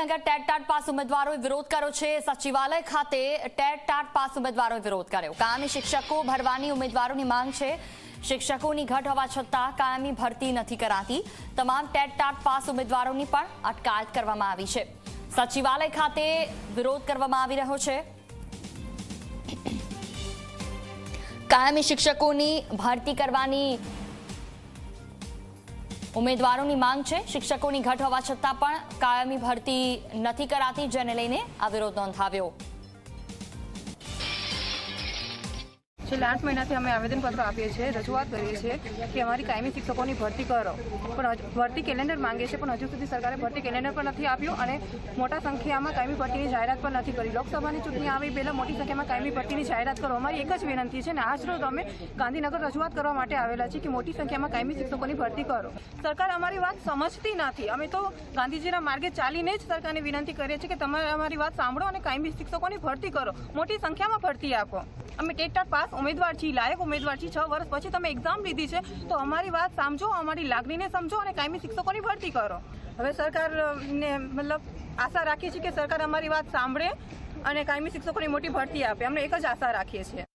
Gandhinagar TET TAT pass ઉમેદવારોએ વિરોધ કર્યો છે. સચિવાલય ખાતે ટેટ ટાટ પાસ ઉમેદવારોએ વિરોધ કર્યો. કાયમી શિક્ષકો ભરવાની ઉમેદવારોની માંગ છે. શિક્ષકોની ઘટ હોવા છતાં કાયમી ભરતી નથી કરાતી. તમામ ટેટ ટાટ પાસ ઉમેદવારોની પણ અટકાયત કરવામાં આવી છે. સચિવાલય ખાતે વિરોધ કરવામાં આવી રહ્યો છે. કાયમી શિક્ષકોની ભરતી કરવાની ઉમેદવારોની માંગ છે. શિક્ષકોની ઘટ હોવા છતાં પણ કાયમી ભરતી નથી કરાતી, જેને લઈને આ વિરોધ નોંધાવ્યો. છેલ્લા આઠ મહિનાથી અમે આવેદનપત્ર આપીએ છીએ, રજૂઆત કરીએ છીએ કે અમારી કાયમી શિક્ષકોની ભરતી કરો. પણ ભરતી કેલેન્ડર માંગે છે, પણ હજુ સુધી સરકારે ભરતી કેલેન્ડર પણ નથી આપ્યું અને મોટા સંખ્યામાં કાયમી ભરતીની જાહેરાત પણ નથી કરી. લોકસભાની ચૂંટણી આવી પહેલાં મોટી સંખ્યામાં કાયમી ભરતીની જાહેરાત કરો. અમારી એક જ વિનંતી છે અને આજ રોજ અમે ગાંધીનગર રજૂઆત કરવા માટે આવેલા છીએ કે મોટી સંખ્યામાં કાયમી શિક્ષકોની ભરતી કરો. સરકાર અમારી વાત સમજતી નથી. અમે તો ગાંધીજીના માર્ગે ચાલીને જ સરકારને વિનંતી કરીએ છીએ કે તમે અમારી વાત સાંભળો અને કાયમી શિક્ષકોની ભરતી કરો. મોટી સંખ્યામાં ભરતી આપો. અમે ટેટા પાસ ઉમેદવાર છીએ લાયક ઉમેદવાર છીએ છ વર્ષ પછી તમે એક્ઝામ લીધી છે, તો અમારી વાત સમજો અમારી લાગણીને સમજો અને કાયમી શિક્ષકોની ભરતી કરો. હવે સરકારને મતલબ આશા રાખીએ છીએ કે સરકાર અમારી વાત સાંભળે અને કાયમી શિક્ષકોની મોટી ભરતી આપે. અમને એક જ આશા રાખીએ છીએ.